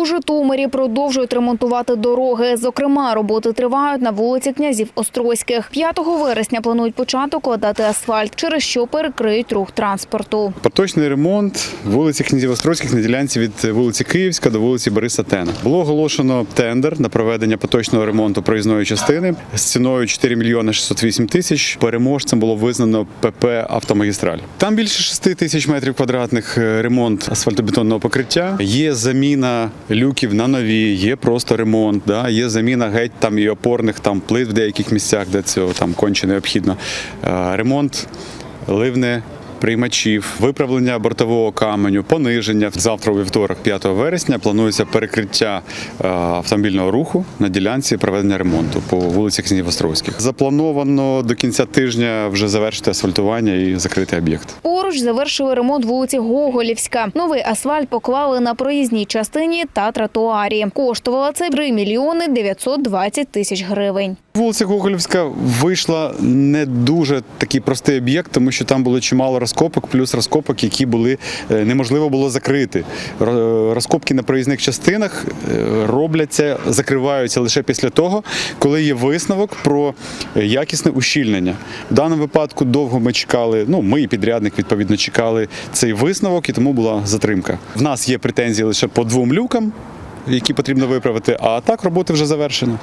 У Житомирі продовжують ремонтувати дороги. Зокрема, роботи тривають на вулиці князів Острозьких. 5 вересня планують почати кладати асфальт, через що перекриють рух транспорту. Поточний ремонт вулиці Князів Острозьких на ділянці від вулиці Київська до вулиці Бориса Тена. Було оголошено тендер на проведення поточного ремонту проїзної частини з ціною 4 мільйони 608 тисяч. Переможцем було визнано ПП Автомагістраль. Там більше 6 тисяч метрів квадратних е, ремонт асфальтобетонного покриття. Є заміна люків на нові, є просто ремонт. Да? Є заміна геть там і опорних там плит в деяких місцях, де цього там конче необхідно. Е, Ремонт ливне приймачів, виправлення бортового каменю, пониження. Завтра у вівторок, 5 вересня, планується перекриття е, автомобільного руху на ділянці проведення ремонту по вулиці Князів Острозьких. Заплановано до кінця тижня вже завершити асфальтування і закрити об'єкт. Поруч завершили ремонт вулиці Гоголівська. Новий асфальт поклали на проїзній частині та тротуарі. Коштувало це 3 мільйони 920 тисяч гривень. Вулиця Гоголівська вийшла не дуже такий простий об'єкт, тому що там було чимало розкопок, плюс розкопок, які були е, неможливо було закрити. Розкопки на проїзних частинах е, робляться, закриваються лише після того, коли є висновок про е, якісне ущільнення. В даному випадку довго ми чекали. Ну, ми і підрядник відповідно чекали цей висновок, і тому була затримка. В нас є претензії лише по двом люкам, які потрібно виправити. А так роботи вже завершено.